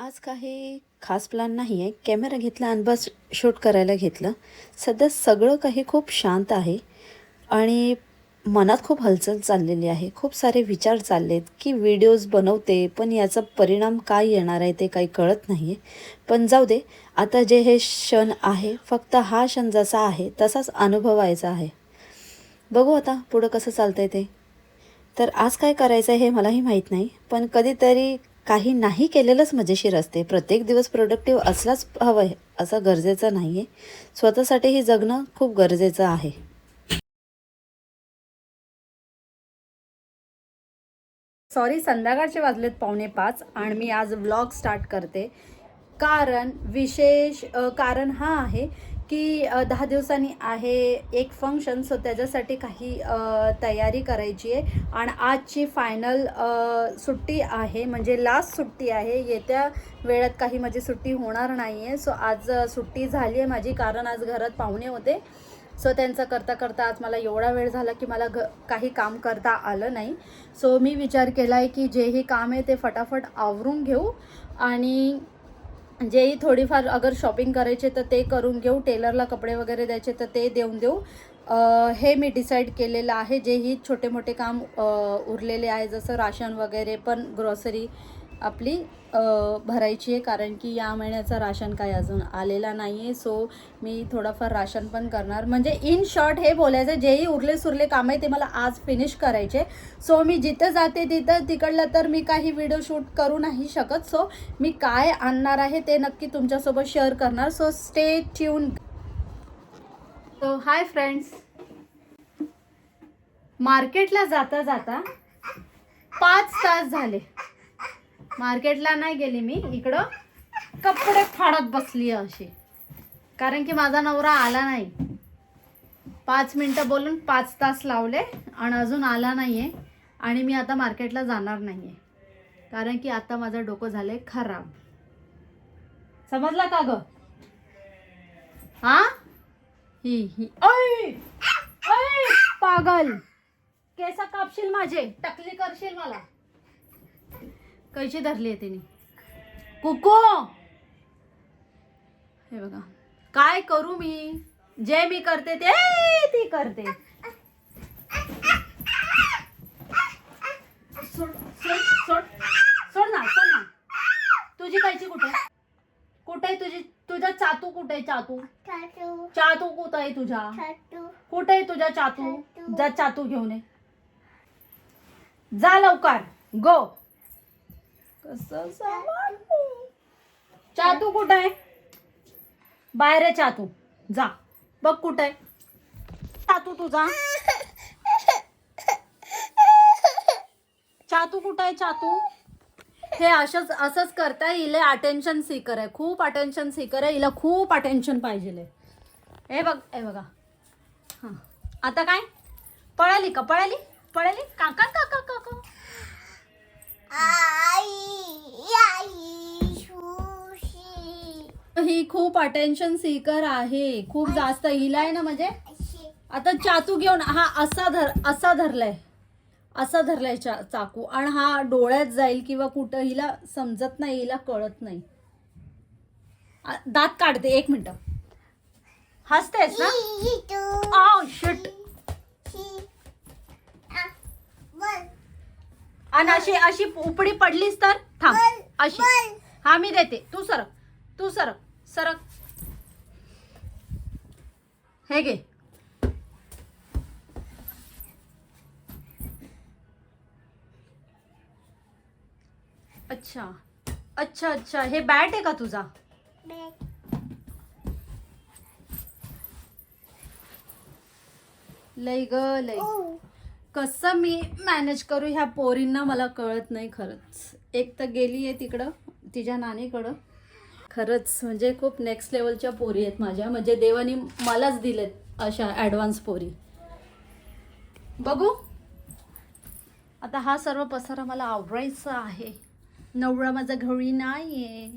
आज काही खास प्लॅन नाही आहे कॅमेरा घेतला आणि बस शूट करायला घेतलं. सध्या सगळं काही खूप शांत आहे. आणि मनात खूप हलचल चाललेली आहे. खूप सारे विचार चाललेत की व्हिडिओज बनवते पण याचा परिणाम काय येणार आहे ते काही कळत नाही आहे पण जाऊ दे आता जे हे क्षण आहे फक्त हा क्षण जसा आहे तसाच अनुभवायचा आहे. बघू आता पुढं कसं चालतंय ते. तर आज काय करायचं आहे हे मलाही माहीत नाही पण कधीतरी काही नाही केलेलंच मजेशीर असते. प्रत्येक दिवस प्रोडक्टिव्ह असलाच हवं आहे असं गरजेचं नाही आहे स्वतःसाठीही जगणं खूप गरजेचं आहे. सॉरी संध्याकाळचे वाजलेत पावणे पाच आणि मी आज व्लॉग स्टार्ट करते. कारण विशेष कारण हा आहे की दहा दिवसांनी आहे एक फंक्शन सो त्याच्यासाठी काही तयारी करायची आहे. आणि आजची फायनल सुट्टी आहे म्हणजे लास्ट सुट्टी आहे. येत्या वेळात काही माझी सुट्टी होणार नाही आहे सो आज सुट्टी झाली आहे माझी कारण आज घरात पाहुणे होते. सो त्यांचं करता करता आज मला एवढा वेळ झाला की मला घ काही काम करता आलं नाही. सो मी विचार केला आहे की जेही काम आहे ते फटाफट आवरून घेऊ. आणि म्हणजे जेही थोडीफार अगर शॉपिंग करायचे तर ते करून घेऊ. टेलरला कपडे वगैरे द्यायचे तर ते देऊन देऊ. हे मी डिसाईड केलेलं आहे. जेही छोटे मोठे काम उरलेले आहे जसं राशन वगैरे पण ग्रॉसरी आपली भरायची आहे. कारण की या महिन्याचं राशन काय अजून आलेला नाही आहे सो मी थोडंफार राशन पण करणार. म्हणजे इन शॉर्ट हे बोलायचं जेही उरले सुरले काम आहे ते मला आज फिनिश करायचे. सो मी जिथं जाते तिथं तिकडलं तर मी काही व्हिडिओ शूट करू नाही शकत. सो मी काय आणणार आहे ते नक्की तुमच्यासोबत शेअर करणार. So stay tune so hi friends मार्केटला जाता जाता पाच तास झाले. मार्केटला नाही गेली मी इकडं कपडे फाडत बसली आहे अशी. कारण की माझा नवरा आला नाही. पाच मिनटं बोलून पाच तास लावले आणि अजून आला नाही आहे आणि मी आता मार्केटला जाणार नाही आहे कारण की आता माझं डोकं झालंय खराब. समजला का ग? हा? ही ही. ओय! ओय! पागल! केस कापशील माझे टकली करशील मला. कैची धरली आहे तिने. कुकू! हे बघा. काय करू मी? जे मी करते ते ती करते. सोड सोड सोड. सोड ना सोड ना. तुझी कायची कुठे? कुठे तुझी? तुझा चातू कुठे चातू? चातू. कुठं आहे तुझा? कुठे आहे तुझा चातू? जा चातू घेऊन ये. जा लवकर. गो कसं सांभाळू? चातू कुठं आहे? बाहेर आहे चातू जा. बघ कुठं आहे. चातू तुझा चातू कुठं आहे चातू हे असंच असंच करताय हिले अटेन्शन सीकर आहे. खूप अटेन्शन सीकर आहे. हिला खूप अटेन्शन पाहिजे हे बघ हे बघा. हां. आता काय? पळाली का? पळाली? पळाली? काका काका काका. ही खूप अटेन्शन सीकर आहे. खूप जास्त हिला आहे ना म्हणजे. आता चातू घेऊन हा असा धर असा धरलाय. असा धरलाय चा चाकू. आणि हा डोळ्यात जाईल किंवा कुठं हिला समजत नाही हिला कळत नाही. दात काढते एक मिनिट. हसतेस ना? ही, शिट आणि अशी अशी उपडी पडलीस तर थांब. अशी. हा मी देते. तू सरक. तू सरक. सरक. हे घे. अच्छा. अच्छा अच्छा. हे बॅट आहे का तुझा. लय ग लय. कसं मी मॅनेज करू ह्या पोरींना मला कळत नाही खरंच. एक तर गेली आहे तिकडं तिच्या नानीकडं. खरंच म्हणजे खूप नेक्स्ट लेवलच्या पोरी आहेत माझ्या. म्हणजे देवानी मलाच दिलेत अशा ॲडव्हान्स पोरी. बघू. आता हा सर्व पसारा मला आवरायचा आहे. नवरा माझा घरी नाही आहे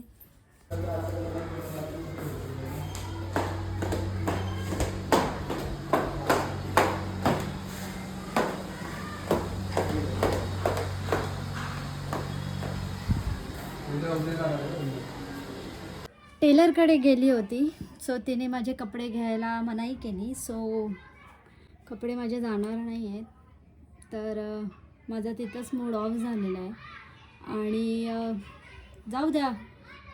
टेलरकडे गेली होती सो तिने माझे कपडे घ्यायला मनाई केली. सो कपडे माझे जाणार नाही आहेत तर माझा तिथंच मूड ऑफ झालेला आहे. आणि जाऊ द्या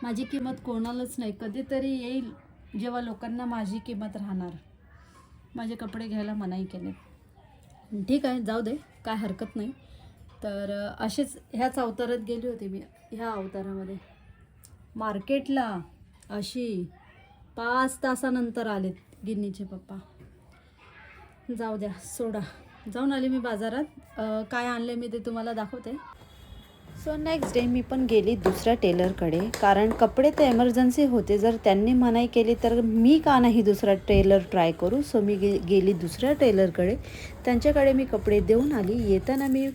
माझी किंमत कोणालाच नाही. कधीतरी येईल जेव्हा लोकांना माझी किंमत राहणार. माझे कपडे घ्यायला मनाई केले. ठीक आहे जाऊ दे काय हरकत नाही. तर असेच ह्याच अवतारात गेली होती मी ह्या अवतारामध्ये. मार्केटला अशी पाच तासानंतर आलेत गिन्नीचे पप्पा. जाऊ द्या सोडा. जाऊन आले मी बाजारात. काय आणले मी ते तुम्हाला दाखवते. सो नेक्स्ट डे मी पण गेली दुसऱ्या टेलरकडे कारण कपडे तर एमर्जन्सी होते. जर त्यांनी मनाई केली तर मी का नाही दुसरा टेलर ट्राय करू? सो मी गे गेली दुसऱ्या टेलरकडे. त्यांच्याकडे मी कपडे देऊन आली. येताना मी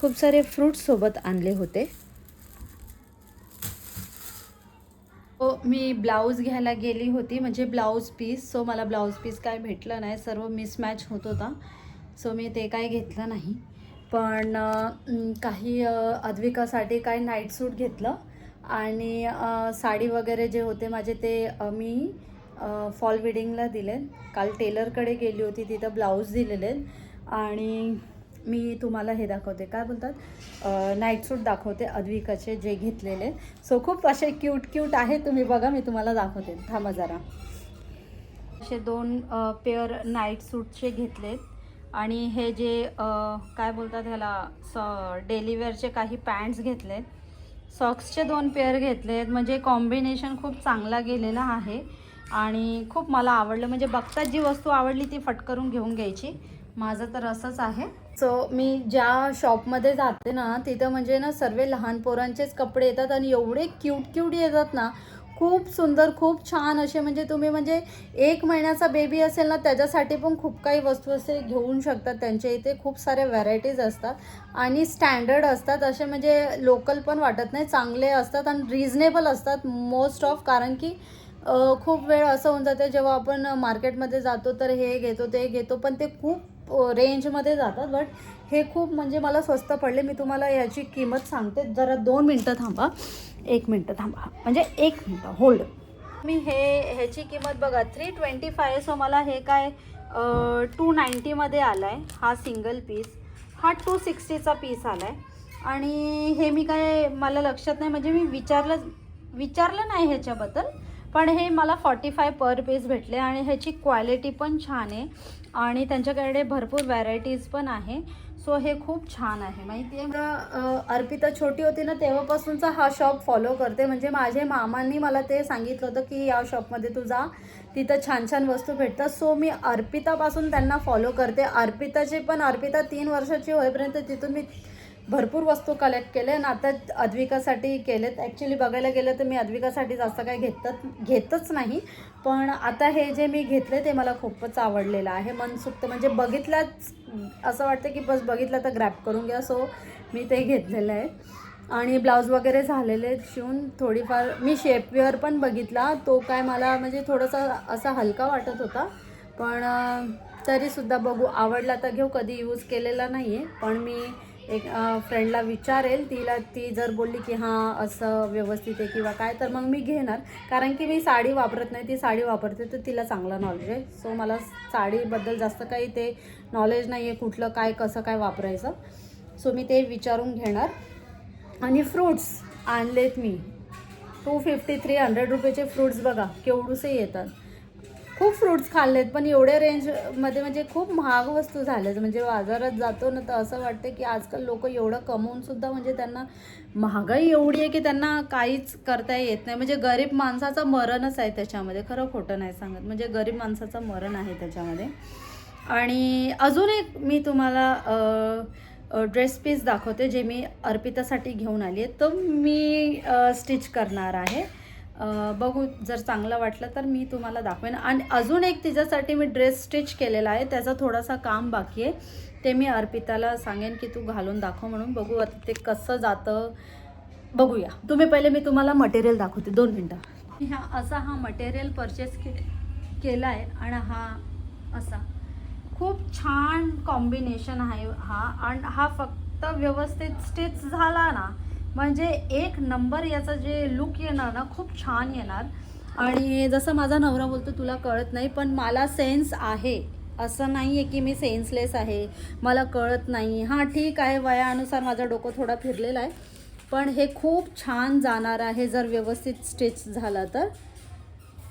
खूप सारे फ्रूट्स सोबत आणले होते. हो मी ब्लाऊज घ्यायला गेली होती म्हणजे ब्लाऊज पीस सो मला ब्लाऊज पीस काय भेटलं नाही. सर्व मिसमॅच होत होता. सो मी ते काय घेतलं नाही. पण काही अद्विकासाठी काय नाईट सूट घेतलं. आणि साडी वगैरे जे होते माझे ते मी फॉल विडिंगला दिले काल टेलरकडे गेली होती तिथं ब्लाऊज दिलेले आणि मी तुम्हाला हे दाखवते. काय बोलतात? नाईट सूट दाखवते अद्विकाचे जे घेतलेले. सो खूप असे क्यूट क्यूट आहे. तुम्ही बघा मी तुम्हाला दाखवते. थांबा जरा. असे दोन पेअर नाईट सूटचे घेतलेत. आणि हे जे काय बोलतात ह्याला? स डेली वेअरचे काही पॅन्ट्स घेतलेत. सॉक्सचे दोन पेअर घेतलेत. म्हणजे कॉम्बिनेशन खूप चांगला गेलेला आहे. आणि खूप मला आवडलं. म्हणजे बघताच जी वस्तू आवडली ती फटकरून घेऊन घ्यायची. माझं तर असंच आहे. सो मी ज्या शॉपमध्ये जाते ना तिथं म्हणजे ना सर्व लहान पोरांचेच कपडे येतात आणि एवढे क्यूट क्यूट येतात ना खूप सुंदर खूप छान असे म्हणजे तुम्ही म्हणजे एक महिन्याचा बेबी असेल ना त्याच्यासाठी पण खूप काही वस्तू असे घेऊन शकतात. त्यांच्या इथे खूप साऱ्या व्हरायटीज असतात आणि स्टँडर्ड असतात. असे म्हणजे लोकल पण वाटत नाही चांगले असतात आणि रिजनेबल असतात मोस्ट ऑफ कारण की खूप वेळ असं होऊन जाते जेव्हा आपण मार्केटमध्ये जातो तर हे घेतो ते घेतो पण ते खूप रेंजमध्ये जातात बट हे खूप म्हणजे मला स्वस्त पडले. मी तुम्हाला याची किंमत सांगते. जरा दोन मिनटं थांबा. एक मिनटं थांबा. म्हणजे एक मिनटं. होल्ड मी हे ह्याची किंमत बघा. थ्री ट्वेंटी फाय सो मला हे काय टू नाईंटीमध्ये आला आहे हा सिंगल पीस हा टू सिक्स्टीचा पीस आला आहे आणि हे मी काय मला लक्षात नाही. म्हणजे मी विचारलं विचारलं नाही ह्याच्याबद्दल. पण हे मला फॉर्टी फाय पर पीस भेटले आणि ह्याची क्वालिटी पण छान आहे. आणि त्यांच्याकडे भरपूर व्हरायटीज पण आहे. सो हे खूप छान आहे. माहिती आहे? अर्पिता छोटी होती ना तेव्हापासूनचा हा शॉप फॉलो करते. म्हणजे माझे मामांनी मला ते सांगितलं होतं की या शॉपमध्ये तू जा. तिथं छान छान वस्तू भेटतात. सो मी अर्पितापासून त्यांना फॉलो करते. अर्पिताचे पण अर्पिता तीन वर्षाची होईपर्यंत तिथून मी भरपूर वस्तू कलेक्ट केले आणि आता अद्विकासाठी केलेत. ॲक्च्युली बघायला गेलं तर मी अद्विकासाठी जास्त काही घेतत घेतच नाही. पण आता हे जे मी घेतले ते मला खूपच आवडलेलं आहे. मनसुक्त म्हणजे बघितल्याच असं वाटतं की बस बघितलं तर ग्रॅप करून घ्या. सो मी ते घेतलेलं आहे. आणि ब्लाऊज वगैरे झालेले आहेत शिवून. थोडीफार मी शेपवेअर पण बघितला. तो काय मला म्हणजे थोडासा असा हलका वाटत होता. पण तरीसुद्धा बघू. आवडला तर घेऊ. कधी यूज केलेला नाही आहे पण मी एक फ्रेंडला विचारेल तिला ती जर बोलली की हां असं व्यवस्थित आहे किंवा काय तर मग मी घेणार. कारण की मी साडी वापरत नाही. ती साडी वापरते तर तिला चांगला नॉलेज आहे. सो मला साडीबद्दल जास्त काही ते नॉलेज नाही आहे कुठलं काय कसं काय वापरायचं. सो मी ते विचारून घेणार. आणि फ्रूट्स आणलेत मी. टू फिफ्टी थ्री हंड्रेड रुपयेचे फ्रूट्स बघा केवढूसे येतात. खूप फ्रूट्स खाल्लेत पण एवढ्या रेंजमध्ये म्हणजे खूप महाग वस्तू झाल्यात. म्हणजे बाजारात जातो ना तर असं वाटतं की आजकाल लोक एवढं कमवून सुद्धा म्हणजे त्यांना महागाई एवढी आहे की त्यांना काहीच करता येत नाही. म्हणजे गरीब माणसाचं मरणच आहे त्याच्यामध्ये. खरं खोटं नाही सांगत. म्हणजे गरीब माणसाचं मरण आहे त्याच्यामध्ये. आणि अजून एक मी तुम्हाला ड्रेस पीस दाखवते जे मी अर्पितासाठी घेऊन आली आहे. तो मी स्टिच करणार आहे. बघू जर चांगलं वाटलं तर मी तुम्हाला दाखवेन. आणि अजून एक तिच्यासाठी मी ड्रेस स्टिच केलेला आहे. त्याचा थोडासा काम बाकी आहे. ते मी अर्पिताला सांगेन की तू घालून दाखव म्हणून. बघू आता ते कसं जातं. बघूया. तुम्ही पहिले मी तुम्हाला मटेरियल दाखवते. दोन मिनटं. ह्या असा हा मटेरियल परचेस के केला आहे आणि हा असा. खूप छान कॉम्बिनेशन आहे हा. आणि हा फक्त व्यवस्थित स्टिच झाला ना म्हणजे एक नंबर याचा जे लुक येणार ना खूप छान येणार. आणि जसं माझा नवरा बोलतो तुला कळत नाही पण मला सेन्स आहे. असं नाही आहे की मी सेन्सलेस आहे. मला कळत नाही. हां ठीक आहे वयानुसार माझं डोकं थोडा फिरलेलं आहे. पण हे खूप छान जाणार आहे जर व्यवस्थित स्टिच झाला तर.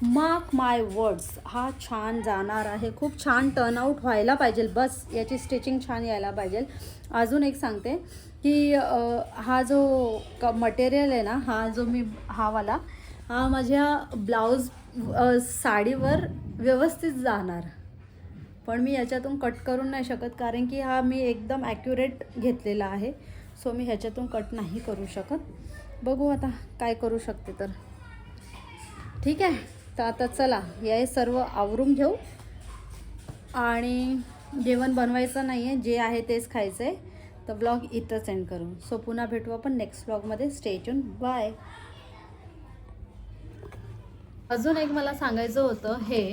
मार्क माय वर्ड्स हा छान जाणार आहे. खूप छान टर्नआउट व्हायला पाहिजे. बस याची स्टिचिंग छान यायला पाहिजे. अजून एक सांगते की हा जो क मटेरियल आहे ना हा जो मी हा वाला हा माझ्या ब्लाऊज साडीवर व्यवस्थित जाणार. पण मी याच्यातून कट करून नाही शकत कारण की हा मी एकदम ॲक्युरेट घेतलेला आहे. सो मी ह्याच्यातून कट नाही करू शकत. बघू आता काय करू शकते तर. ठीक आहे? तर आता चला हे सर्व आवरून घेऊ. आणि जेवण बनवायचं नाही आहे जे आहे तेच खायचं आहे तर ब्लॉग इथंच सेंड करू. सो पुन्हा भेटू आपण नेक्स्ट ब्लॉगमध्ये स्टेचून बाय अजून एक मला सांगायचं होतं हे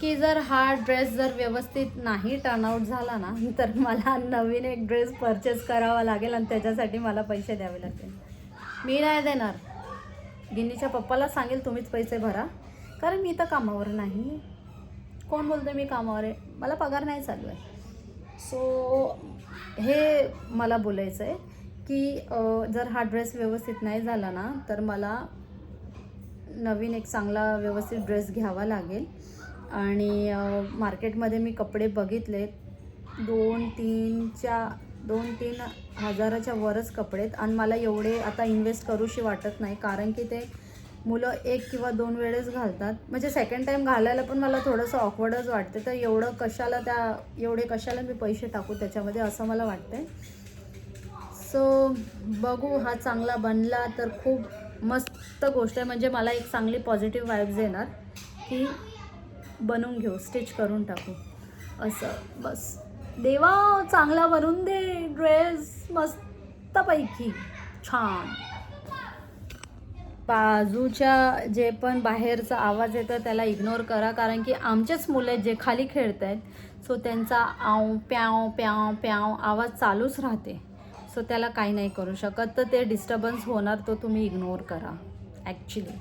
की जर हा ड्रेस जर व्यवस्थित नाही टर्नआउट झाला ना तर मला नवीन एक ड्रेस परचेस करावा लागेल आणि त्याच्यासाठी मला पैसे द्यावे लागतील. मी नाही देणार. गिनीच्या पप्पाला सांगेल तुम्हीच पैसे भरा. कारण मी तर कामावर नाही. कोण बोलतं मी कामावर आहे? मला पगार नाही चालू आहे. सो हे मला बोलायचं आहे की जर हा ड्रेस व्यवस्थित नाही झाला ना तर मला नवीन एक चांगला व्यवस्थित ड्रेस घ्यावा लागेल. आणि मार्केटमध्ये मी कपडे बघितले दोन तीनच्या दोन तीन हजाराच्या वरच कपडे आहेत. आणि मला एवढे आता इन्व्हेस्ट करूशी वाटत नाही कारण की ते मुलं एक किंवा दोन वेळेस घालतात. म्हणजे सेकंड टाईम घालायला पण मला थोडंसं ऑकवर्डच वाटते. तर एवढं कशाला त्या एवढे कशाला मी पैसे टाकू त्याच्यामध्ये असं मला वाटते सो बघू हा चांगला बनला तर खूप मस्त गोष्ट आहे. म्हणजे मला एक चांगली पॉझिटिव्ह वाईब्स येणार की बनवून घेऊ स्टिच करून टाकू. असं बस. देवा चांगला बनवून दे ड्रेस मस्तपैकी छान. बाजूच्या जे पण बाहेरचा आवाज येतो त्याला इग्नोर करा. कारण की आमचेच मुलं आहेत जे खाली खेळत आहेत सो त्यांचा आव प्याव प्याव प्याव आवाज चालूच राहते. सो त्याला काही नाही करू शकत. तर ते डिस्टर्बन्स होणार तो तुम्ही इग्नोर करा ॲक्च्युली